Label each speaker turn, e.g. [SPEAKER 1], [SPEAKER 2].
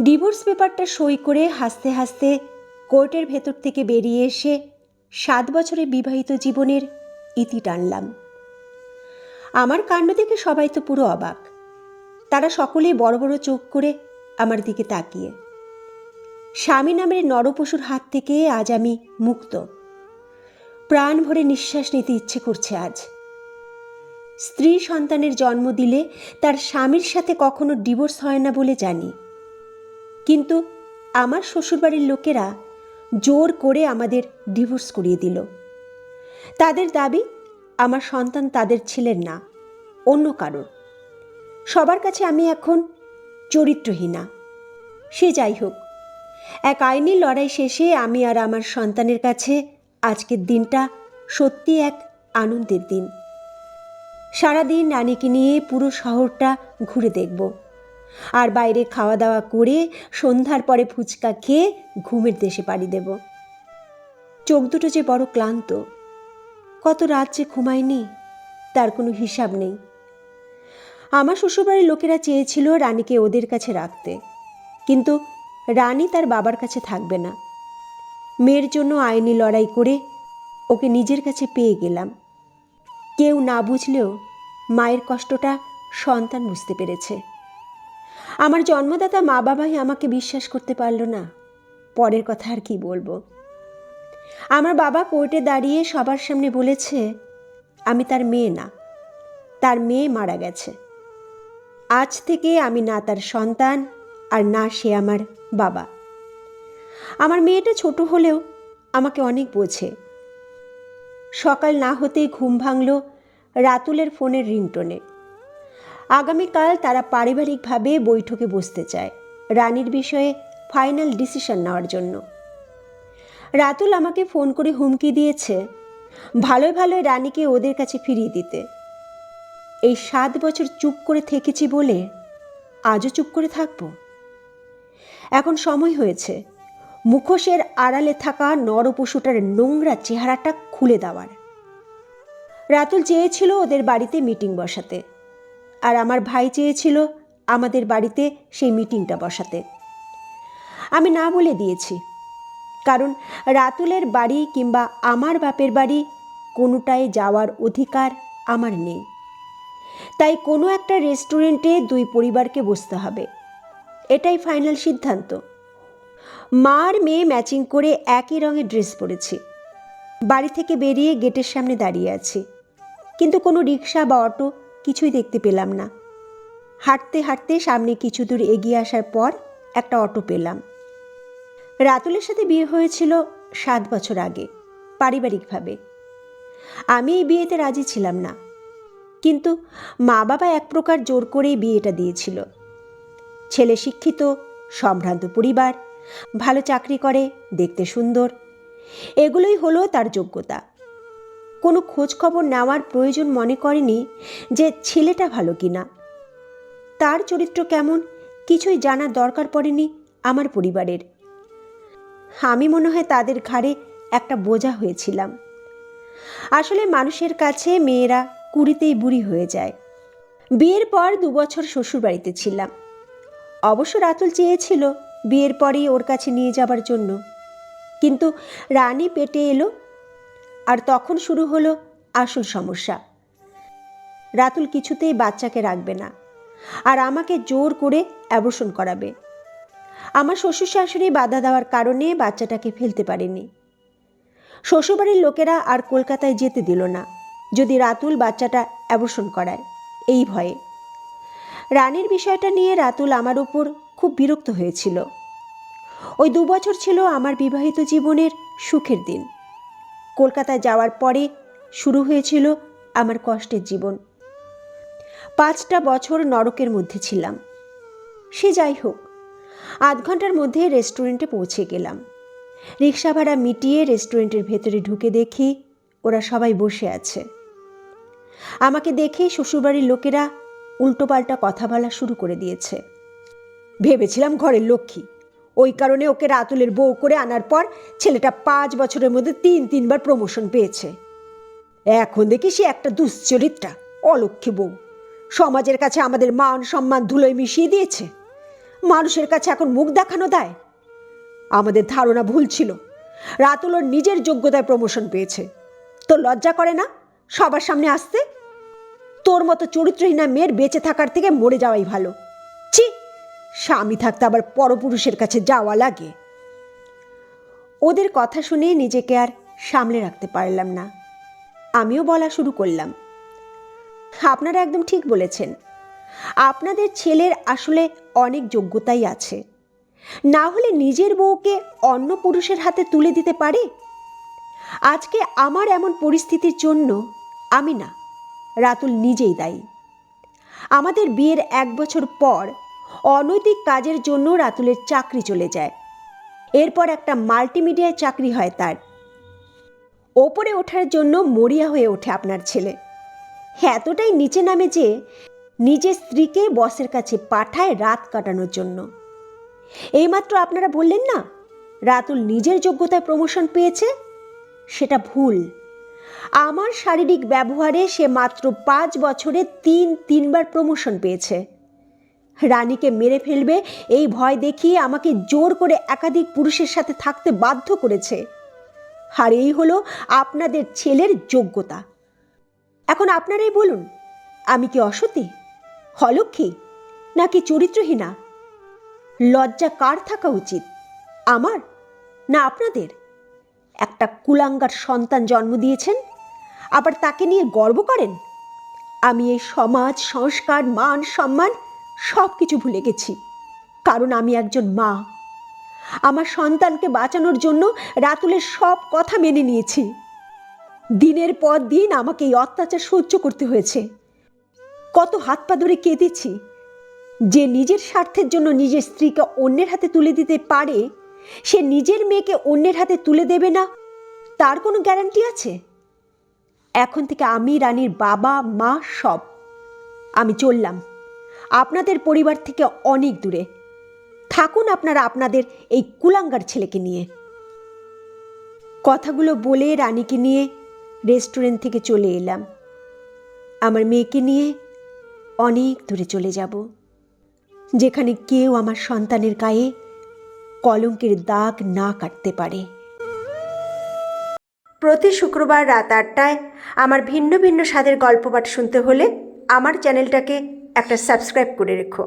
[SPEAKER 1] Divorce পেপারটা সই করে হাসতে হাসতে কোর্টের ভেতর থেকে বেরিয়ে এসে সাত বছরে বিবাহিত জীবনের ইতি টানলাম। আমার কাণ্ড দেখে সবাই তো পুরো অবাক। তারা সকলেই বড় বড় চোখ করে আমার দিকে তাকিয়ে। স্বামী নামের নরপশুর হাত থেকে আজ আমি মুক্ত। প্রাণ ভরে নিঃশ্বাস নিতে ইচ্ছে করছে আজ। স্ত্রী সন্তানের জন্ম দিলে তার স্বামীর সাথে কখনো ডিভোর্স হয় না বলে জানি। কিন্তু আমার শ্বশুরবাড়ির লোকেরা জোর করে আমাদের ডিভোর্স করিয়ে দিল। তাদের দাবি, আমার সন্তান তাদের ছিলেন না, অন্য কারোর। সবার কাছে আমি এখন চরিত্রহীনা। সে যাই হোক, এক আইনি লড়াই শেষে আমি আর আমার সন্তানের কাছে আজকের দিনটা সত্যি এক আনন্দের দিন। সারাদিন রানীকে নিয়ে পুরো শহরটা ঘুরে দেখব। আর বাইরে খাওয়া দাওয়া করে সন্ধ্যার পরে ফুচকা খেয়ে ঘুমের দেশে পাড়ি দেব। চোখ দুটো যে বড় ক্লান্ত। কত রাত যে ঘুমায়নি, তার কোনো হিসাব নেই। আমার শ্বশুরবাড়ির লোকেরা চেয়েছিল রানীকে ওদের কাছে রাখতে। কিন্তু রানী তার বাবার কাছে থাকবে না। মেয়ের জন্য আইনি লড়াই করে ওকে নিজের কাছে পেয়ে গেলাম। কেউ না বুঝলেও মায়ের কষ্টটা সন্তান বুঝতে পেরেছে। আমার জন্মদাতা মা বাবাই আমাকে বিশ্বাস করতে পারল না। পরের কথা আর কি বলব? আমার বাবা কোর্টে দাঁড়িয়ে সবার সামনে বলেছে, আমি তার মেয়ে না। তার মেয়ে মারা গেছে। আজ থেকে আমি না তার সন্তান আর না সে আমার বাবা। আমার মেয়েটা ছোট হলেও আমাকে অনেক বোঝে। সকাল না হতেই ঘুম ভাঙল রাতুলের ফোনের রিংটোনে। আগামীকাল তারা পারিবারিকভাবে বৈঠকে বসতে চায় রানীর বিষয়ে ফাইনাল ডিসিশন নেওয়ার জন্য। রাতুল আমাকে ফোন করে হুমকি দিয়েছে, ভালোই ভালোই রানীকে ওদের কাছে ফিরিয়ে দিতে। এই সাত বছর চুপ করে থেকেছি বলে আজও চুপ করে থাকব? এখন সময় হয়েছে, মুখোশের আড়ালে থাকা নরপশুটার নোংরা চেহারাটা খুলে দেওয়ার। রাতুল চেয়েছিল ওদের বাড়িতে মিটিং বসাতে। আর আমার ভাই চেয়েছিল আমাদের বাড়িতে সেই মিটিংটা বসাতে। আমি না বলে দিয়েছি। কারণ রাতুলের বাড়ি কিংবা আমার বাপের বাড়ি কোনোটায় যাওয়ার অধিকার আমার নেই। তাই কোনো একটা রেস্টুরেন্টে দুই পরিবারকে বসতে হবে। এটাই ফাইনাল সিদ্ধান্ত। মার মেয়ে ম্যাচিং করে একই রঙের ড্রেস পরেছি। বাড়ি থেকে বেরিয়ে গেটের সামনে দাঁড়িয়ে আছি। কিন্তু কোনো রিক্সা বা অটো কিছুই দেখতে পেলাম না। হাঁটতে হাঁটতে সামনে কিছু দূর এগিয়ে আসার পর একটা অটো পেলাম। রাতুলের সাথে বিয়ে হয়েছিল সাত বছর আগে, পারিবারিকভাবে। আমি এই বিয়েতে রাজি ছিলাম না। কিন্তু মা বাবা এক প্রকার জোর করেই বিয়েটা দিয়েছিল। ছেলে শিক্ষিত, সম্ভ্রান্ত পরিবার, ভালো চাকরি করে, দেখতে সুন্দর। এগুলোই হলো তার যোগ্যতা। কোনো খোঁজখবর নেওয়ার প্রয়োজন মনে করেনি যে ছেলেটা ভালো কিনা। তার চরিত্র কেমন কিছুই জানার দরকার পড়েনি আমার পরিবারের। আমি মনে হয় তাদের ঘাড়ে একটা বোঝা হয়েছিলাম। আসলে মানুষের কাছে মেয়েরা কুড়িতেই বুড়ি হয়ে যায়। বিয়ের পর দু বছর শ্বশুরবাড়িতে ছিলাম। অবশ্য রাতুল চেয়েছিল বিয়ের পরেই ওর কাছে নিয়ে যাবার জন্য। কিন্তু রানী পেটে এলো আর তখন শুরু হলো আসল সমস্যা। রাতুল কিছুতেই বাচ্চাকে রাখবে না আর আমাকে জোর করে অ্যাবর্ষণ করাবে। আমার শ্বশুর শাশুড়ি বাধা দেওয়ার কারণে বাচ্চাটাকে ফেলতে পারেনি। শ্বশুরবাড়ির লোকেরা আর কলকাতায় যেতে দিল না, যদি রাতুল বাচ্চাটা অ্যাবর্ষণ করায়, এই ভয়ে। রানীর বিষয়টা নিয়ে রাতুল আমার উপর খুব বিরক্ত হয়েছিল। ওই দু বছর ছিল আমার বিবাহিত জীবনের সুখের দিন। কলকাতায় যাওয়ার পরে শুরু হয়েছিল আমার কষ্টের জীবন। পাঁচটা বছর নরকের মধ্যে ছিলাম। সে যাই হোক, আধ ঘণ্টার মধ্যে রেস্টুরেন্টে পৌঁছে গেলাম। রিক্সা ভাড়া মিটিয়ে রেস্টুরেন্টের ভেতরে ঢুকে দেখি ওরা সবাই বসে আছে। আমাকে দেখে শ্বশুরবাড়ির লোকেরা উল্টোপাল্টা কথা বলা শুরু করে দিয়েছে। ভেবেছিলাম ঘরের লক্ষ্মী। ওই কারণে ওকে রাতুলের বউ করে আনার পর ছেলেটা পাঁচ বছরের মধ্যে তিন, তিনবার প্রমোশন পেয়েছে। এখন দেখি সে একটা দুশ্চরিত্রা অলক্ষ্মী বউ। সমাজের কাছে আমাদের মান, সম্মান, ধুলোয় মিশিয়ে দিয়েছে। মানুষের কাছে এখন মুখ দেখানো দেয়। আমাদের ধারণা ভুল ছিল। রাতুল ওর নিজের যোগ্যতায় প্রমোশন পেয়েছে। তো লজ্জা করে না? সবার সামনে আসতে? তোর মতো চরিত্রহীনা মেয়ের বেঁচে থাকার থেকে মরে যাওয়াই ভালো। স্বামী থাকতে আবার পরপুরুষের কাছে যাওয়া লাগে। ওদের কথা শুনে নিজেকে আর সামলে রাখতে পারলাম না। আমিও বলা শুরু করলাম, আপনারা একদম ঠিক বলেছেন। আপনাদের ছেলের আসলে অনেক যোগ্যতাই আছে। না হলে নিজের বউকে অন্য পুরুষের হাতে তুলে দিতে পারে? আজকে আমার এমন পরিস্থিতির জন্য আমি না, রাতুল নিজেই দায়ী। আমাদের বিয়ের এক বছর পর অনৈতিক কাজের জন্য রাতুলের চাকরি চলে যায়। এরপর একটা মাল্টিমিডিয়ায় চাকরি হয় তার। ওপরে ওঠার জন্য মরিয়া হয়ে ওঠে আপনার ছেলে। এতটাই নিচে নামে যে নিজের স্ত্রীকে বসের কাছে পাঠায় রাত কাটানোর জন্য। এইমাত্র আপনারা বললেন না, রাতুল নিজের যোগ্যতায় প্রমোশন পেয়েছে? সেটা ভুল। আমার শারীরিক ব্যবহারে সে মাত্র পাঁচ বছরে তিন তিনবার প্রমোশন পেয়েছে। রানীকে মেরে ফেলবে, এই ভয় দেখিয়ে আমাকে জোর করে একাধিক পুরুষের সাথে থাকতে বাধ্য করেছে। আর এই হলো আপনাদের ছেলের যোগ্যতা। এখন আপনারাই বলুন, আমি কি অসতী, অলক্ষী, নাকি চরিত্রহীনা? লজ্জা কার থাকা উচিত, আমার না আপনাদের? একটা কুলাঙ্গার সন্তান জন্ম দিয়েছেন, আবার তাকে নিয়ে গর্ব করেন? আমি এই সমাজ, সংস্কার, মান, সম্মান সব কিছু ভুলে গেছি। কারণ আমি একজন মা। আমার সন্তানকে বাঁচানোর জন্য রাতুলের সব কথা মেনে নিয়েছি। দিনের পর দিন আমাকে এই অত্যাচার সহ্য করতে হয়েছে। কত হাত পা ধরে কেঁদেছি। যে নিজের স্বার্থের জন্য নিজের স্ত্রীকে অন্যের হাতে তুলে দিতে পারে, সে নিজের মেয়েকে অন্যের হাতে তুলে দেবে না, তার কোনো গ্যারান্টি আছে? এখন থেকে আমি রানীর বাবা, মা সব। আমি চললাম। আপনাদের পরিবার থেকে অনেক দূরে। থাকুন আপনারা আপনাদের এই কুলাঙ্গার ছেলেকে নিয়ে। কথাগুলো বলে রানীকে নিয়ে রেস্টুরেন্ট থেকে চলে এলাম। আমার মেয়েকে নিয়ে অনেক দূরে চলে যাব। যেখানে কেউ আমার সন্তানের গায়ে কলঙ্কের দাগ না কাটতে পারে। প্রতি শুক্রবার রাত আটটায় আমার ভিন্ন ভিন্ন স্বাদের গল্প পাঠ শুনতে হলে আমার চ্যানেলটাকে একটা সাবস্ক্রাইব করে রেখো।